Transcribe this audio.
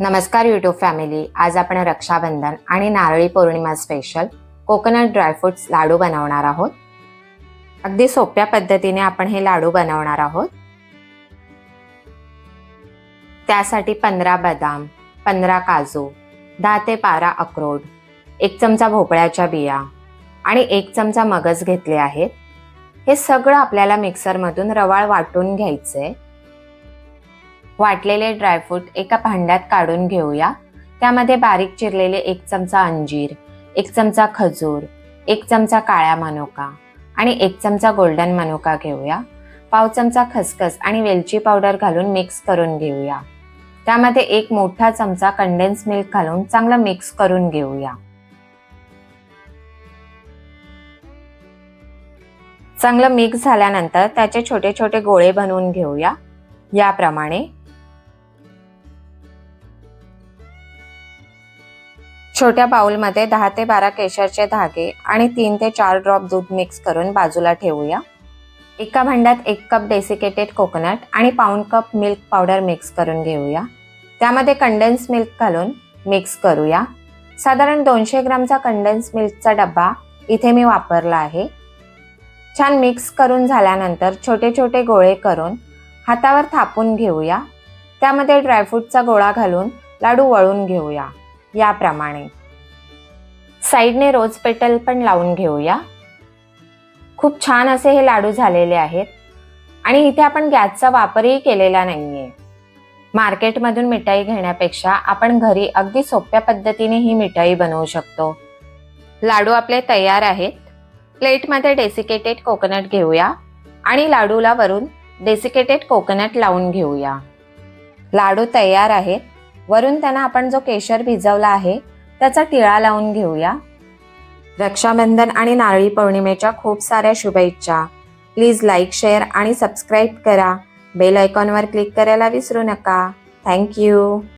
नमस्कार YouTube family आज आपण रक्षाबंधन आणि Narali Purnima special coconut dry fruits laddu बनवणार आहोत. अगदी सोप्या पद्धतीने आपण हे लाडू बनवणार आहोत. त्यासाठी पंधरा बदाम पंधरा काजू दहा ते बारा अक्रोड एक चमचा भोपळ्याच्या बिया आणि एक चमचा मगज घेतले आहेत. हे सगळं आपल्याला मिक्सरमधून रवाळ वाटून घ्यायचंय. वाटलेले ड्रायफ्रूट एका भांड्यात काढून घेऊया. त्यामध्ये बारीक चिरलेले एक चमचा अंजीर एक चमचा खजूर एक चमचा काळ्या मनुका आणि एक चमचा गोल्डन मनुका घेऊया. पाव चमचा खसखस आणि वेलची पावडर घालून मिक्स करून घेऊया. त्यामध्ये एक मोठा चमचा कंडेन्स मिल्क घालून चांगलं मिक्स करून घेऊया. चांगलं मिक्स झाल्यानंतर त्याचे छोटे छोटे गोळे बनवून घेऊया. याप्रमाणे छोट्या बाउलमध्ये दहा ते बारा केशरचे धागे आणि तीन ते चार ड्रॉप दूध मिक्स करून बाजूला ठेवूया. एका भांड्यात एक कप डेसिकेटेड कोकोनट आणि पाऊण कप मिल्क पावडर मिक्स करून घेऊया. त्यामध्ये कंडेन्स मिल्क घालून मिक्स करूया. साधारण दोनशे ग्रामचा कंडेन्स मिल्कचा डब्बा इथे मी वापरला आहे. छान मिक्स करून झाल्यानंतर छोटे छोटे गोळे करून हातावर थापून घेऊया. त्यामध्ये ड्रायफ्रूटचा गोळा घालून लाडू वळून घेऊया. याप्रमाणे. साईडने रोज पेटल पण लावून घेऊया. खूप छान असे हे लाडू झालेले आहेत. आणि इथे आपण गॅसचा वापरही केलेला नाहीये. मार्केटमधून मिठाई घेण्यापेक्षा आपण घरी अगदी सोप्या पद्धतीने ही मिठाई बनवू शकतो. लाडू आपले तयार आहेत. प्लेटमध्ये डेसिकेटेड कोकोनट घेऊया आणि लाडूला वरून डेसिकेटेड कोकोनट लावून घेऊया. लाडू तयार आहेत. वरून त्यांना आपण जो केशर भिजवला आहे त्याचा टिळा लावून घेऊया. रक्षाबंधन आणि नारळी पौर्णिमेच्या खूप साऱ्या शुभेच्छा. प्लीज लाईक शेअर आणि सबस्क्राईब करा. बेल आयकॉनवर क्लिक करायला विसरू नका. थँक्यू